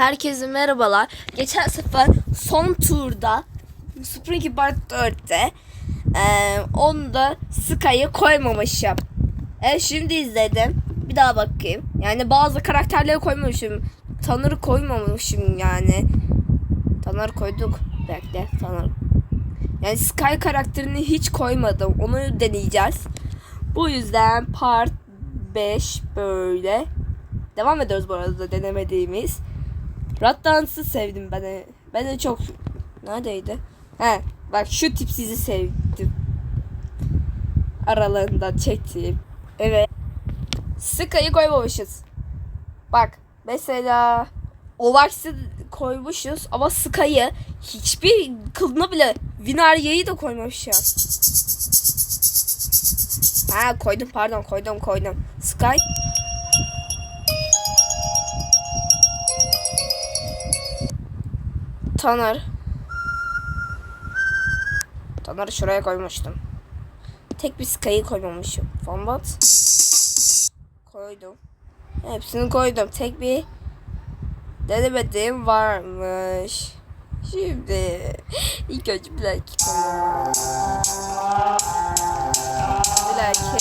Herkese merhabalar. Geçen sefer son turda Spring Part 4'te e, onda Sky'ı koymamışım. Evet şimdi izledim. Bir daha bakayım. Yani bazı karakterleri koymamışım. Tanrı koymamışım yani. Tanrı koyduk. Bekle Tanrı. Yani Sky karakterini hiç koymadım. Onu deneyeceğiz. Bu yüzden part 5 böyle. Devam ediyoruz bu arada denemediğimiz. Rat Dance'ı sevdim ben de. Ben de çok... Neredeydi? He bak şu tip sizi sevdim. Aralarından çektiğim. Evet. Sky'ı koymamışız. Bak mesela Ovax'ı koymuşuz ama Sky'ı hiçbir kılına bile Vinarya'yı da koymamışım. Ha koydum pardon koydum koydum. Sky Taner. Taner'i şuraya koymuştum. Tek bir Sky'ı koymamışım. Fambat. Koydum. Hepsini koydum. Tek bir denemediğim varmış. Şimdi ilk önce Black koyuyorum. Black'e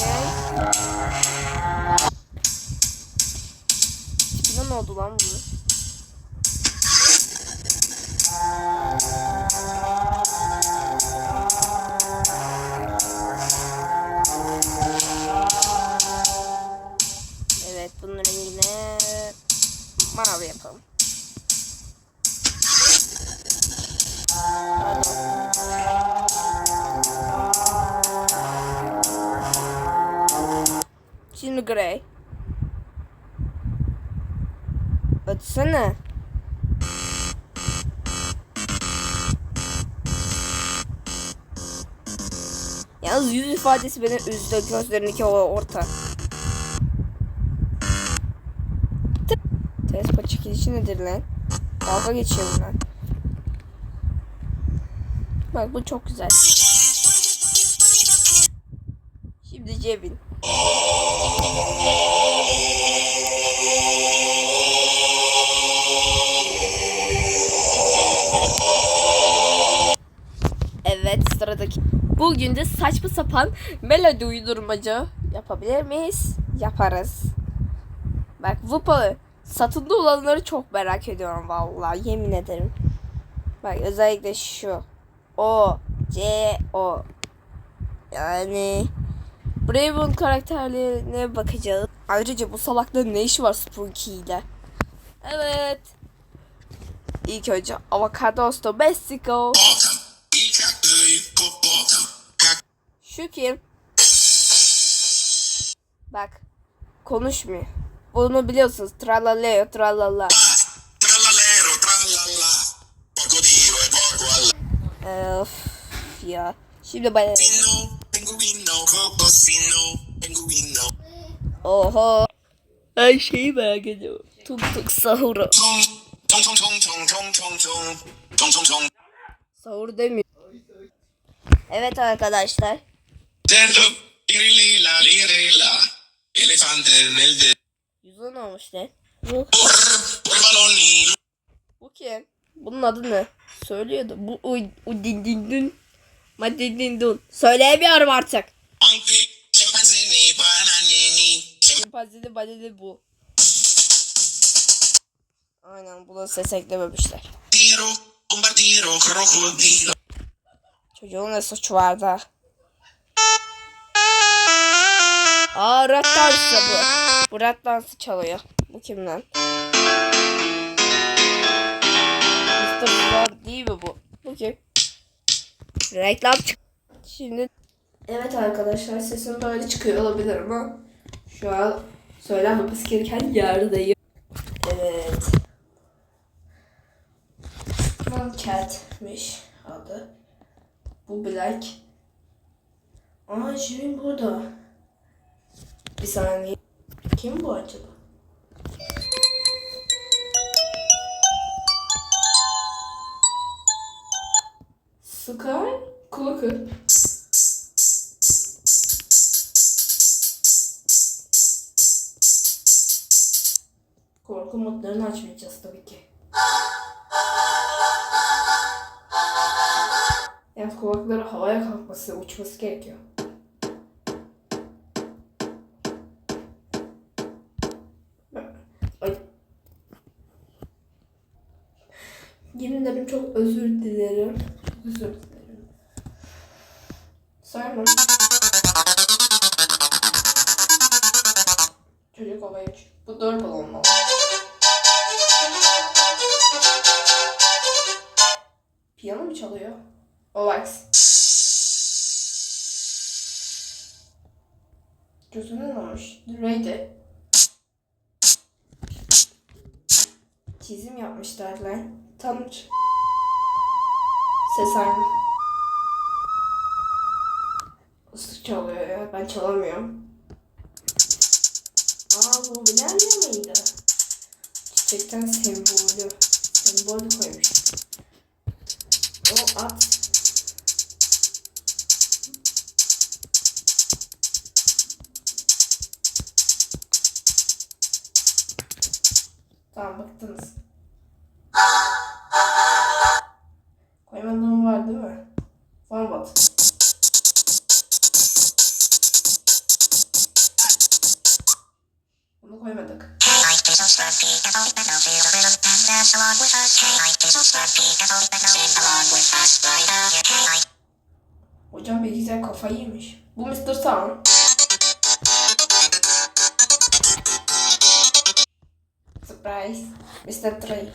Tipine ne oldu lan bu? Evet bunun rengine mavi yapalım. Şimdi grey. Ötsene. Yalnız yüz ifadesi beni üzdü. Gözlerindeki o orta. Çekilişi nedir lan? Dalga geçiyorum lan. Bak bu çok güzel. Şimdi cebin. Evet sıradaki. Bugün de saçma sapan melodi uydurmacı yapabilir miyiz? Yaparız. Bak Vupa satında olanları çok merak ediyorum vallahi yemin ederim. Bak özellikle şu. O C O. Yani Braven karakterlerine bakacağız. Ayrıca bu salakların ne işi var Spunky ile? Evet. İlk önce Avocados Domestico. Şu kim? Bak. Konuşmuyor. Bunu biliyorsunuz. Tralaleo tralala. Trallallero, trallalla. Poco tiro e poco alla. Öf ya. Şimdi pinguino. Oho. Her şeyi merak ediyorum. Tuk tuk sahuru. Tong, tong, tong, tong, tong, tong, tong. Tong, tong, tong. Sahur demiyor. Evet arkadaşlar. Cerdo, lirilila, lirila. Elefante nel de. Yüzün olmuş ne? Bu, bu kim? Bunun adı ne? Söylüyordu. Bu u, u din din dün. Ma din din dun. Söyleyemiyorum artık. Şimpanzeli baleli bu. Aynen buna ses eklememişler. Çocuğun ne suçu vardı? Aa dansı bu. Bu rat dansı çalıyor. Bu kim lan? Mr. Flor değil mi bu? Bu kim? Reklam çık. Şimdi Evet arkadaşlar sesim böyle çıkıyor olabilir ama şu an söylenmemesi gereken yerdeyim. Evet. Cat'miş adı. Bu Black. Aa Jimin burada. Bir saniye. Kim bu acaba? Sky? Clocker. Korku modlarını açmayacağız tabii ki. Yani kulakları havaya kalkması, uçması gerekiyor. Çok özür dilerim. Özür dilerim. Simon. Çocuk havaya. Bu dört balonlu. Piyano mu çalıyor? Olax. Gözüne ne olmuş? Reydi. Çizim yapmışlar lan. Tam ses aynı. Islık çalıyor ya. Ben çalamıyorum. Aa bu bilenmiyor mıydı? Çiçekten sembolü. Sembolü koymuş. O at. Tamam bıktınız. Hey, life. Hocam bilgisayar kafayı yemiş. Bu Mr. Sound. Surprise. Mr. Trey.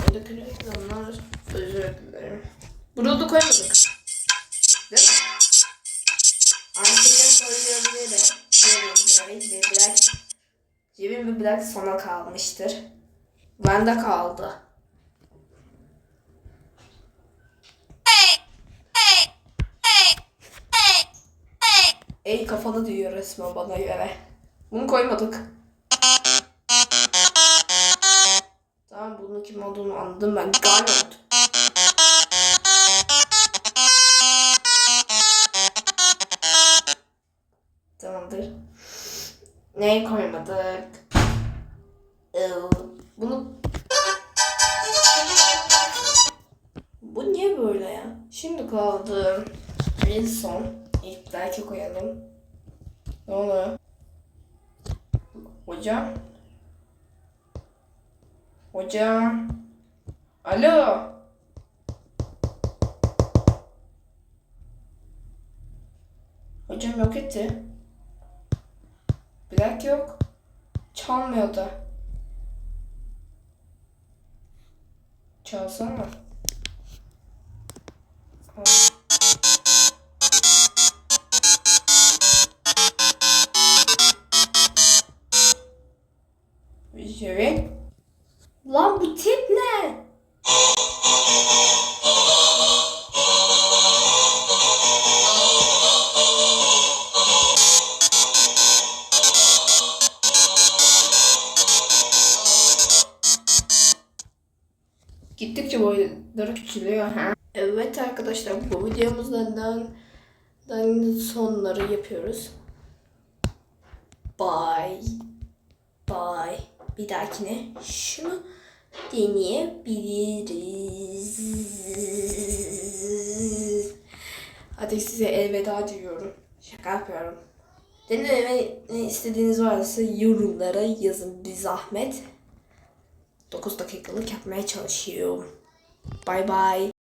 Oradaki reklamlar özür dilerim. Da koymadık. Değil mi? Arkaya koyabilirim. Cebim ve Black. Cebim ve Black sona kalmıştır. Bende kaldı. Ey kafalı diyor resmen bana göre. Bunu koymadık. Tamam bunun kim olduğunu anladım ben. Garnet. Tamamdır. Neyi koymadık? Bunu... Bu niye böyle ya? Şimdi kaldı. En son. İlk belki koyalım. Ne oluyor? Hocam? Hocam? Alo? Hocam yok etti. Black yok. Çalmıyor da. Çalsana. Aa. Jerry. Lan bu tip ne? Gittikçe boyları küçülüyor ha. Evet arkadaşlar bu videomuzdan dan sonları yapıyoruz. Bye. Bye. Bir dahakine şunu deneyebiliriz. Hadi size elveda diyorum. Şaka yapıyorum. Deneme ne istediğiniz varsa yorumlara yazın bir zahmet. 9 dakikalık yapmaya çalışıyorum. Bye bye.